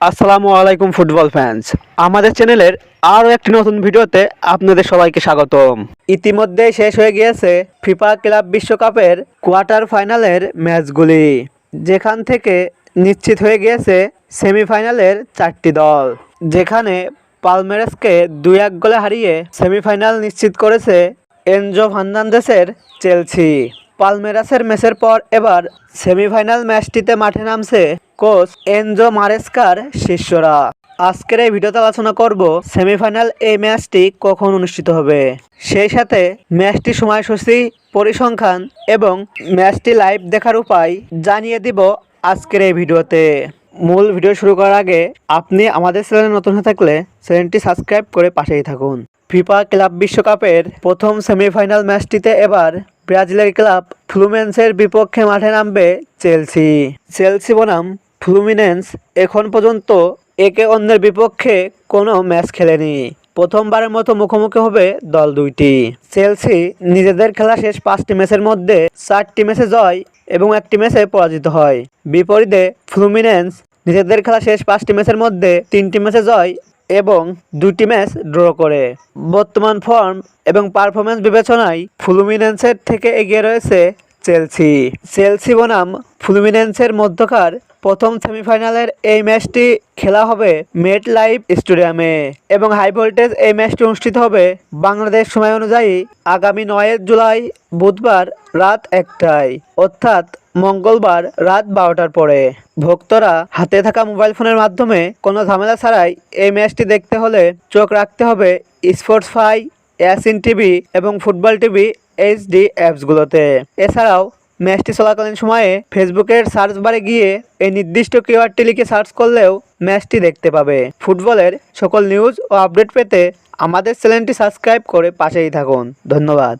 আসসালামু আলাইকুম football fans আমাদের চ্যানেলের আরও একটি নতুন ভিডিওতে আপনাদের সবাইকে স্বাগতম। ইতিমধ্যে শেষ হয়ে গিয়েছে ফিফা ক্লাব বিশ্বকাপের কোয়ার্টার ফাইনালের ম্যাচগুলি, যেখান থেকে নিশ্চিত হয়ে গিয়েছে সেমিফাইনালের চারটি দল। যেখানে পালমেরাসকে দুই এক গোলে হারিয়ে সেমিফাইনাল নিশ্চিত করেছে এনজো ফার্নান্দেসের চেলসি। পালমেরাসের ম্যাচের পর এবার সেমিফাইনাল ম্যাচটিতে মাঠে নামছে কোচ এনজো মারেস্কার শিষ্যরা। আজকের এই ভিডিওতে আলোচনা করব সেমিফাইনাল এই ম্যাচটি কখন অনুষ্ঠিত হবে। সেই সাথে ম্যাচটি সময়সূচি, পরিসংখ্যান এবং ম্যাচটি লাইভ দেখার উপায় জানিয়ে দিব আজকের এই ভিডিওতে। মূল ভিডিও শুরু করার আগে আপনি আমাদের চ্যানেলে নতুন হয়ে থাকলে চ্যানেলটি সাবস্ক্রাইব করে পাশেই থাকুন। ফিফা ক্লাব বিশ্বকাপের প্রথম সেমিফাইনাল ম্যাচটিতে এবার ব্রাজিলের ক্লাব ফ্লুমেন্সের বিপক্ষে মাঠে নামবে চেলসি। চেলসি বনাম ফ্লুমিনেন্স এখন পর্যন্ত একে অন্যের বিপক্ষে কোনো ম্যাচ খেলেনি। প্রথমবারের মতো মুখোমুখি হবে দল দুইটি। চেলসি নিজেদের খেলা শেষ পাঁচটি ম্যাচের মধ্যে চারটি ম্যাচে জয় এবং একটি ম্যাচে পরাজিত হয়। বিপরীতে ফ্লুমিনেন্স নিজেদের খেলা শেষ পাঁচটি ম্যাচের মধ্যে তিনটি ম্যাচে জয় এবং দুটি ম্যাচ ড্র করে। বর্তমান ফর্ম এবং পারফরমেন্স বিবেচনায় ফ্লুমিনেন্সের থেকে এগিয়ে রয়েছে চেলসি চেলসি বনাম ফ্লুমিনেন্সের মধ্যকার প্রথম সেমিফাইনালের এই ম্যাচটি খেলা হবে মেট লাইভ স্টেডিয়ামে এবং হাই ভোল্টেজ এই ম্যাচটি অনুষ্ঠিত হবে বাংলাদেশ সময় অনুযায়ী আগামী নয় জুলাই বুধবার রাত একটায়, অর্থাৎ মঙ্গলবার রাত বারোটার পরে। ভক্তরা হাতে থাকা মোবাইল ফোনের মাধ্যমে কোনো ঝামেলা ছাড়াই এই ম্যাচটি দেখতে হলে চোখ রাখতে হবে স্পোর্টস ফাই এসিন টিভি এবং ফুটবল টিভি, এইচডি অ্যাপসগুলোতে। এছাড়াও ম্যাচটি চলাকালীন সময়ে ফেসবুকের সার্চ বারে গিয়ে এই নির্দিষ্ট কিওয়ার্ডটি লিখে সার্চ করলেও ম্যাচটি দেখতে পাবে। ফুটবলের সকল নিউজ ও আপডেট পেতে আমাদের চ্যানেলটি সাবস্ক্রাইব করে পাশেই থাকুন। ধন্যবাদ।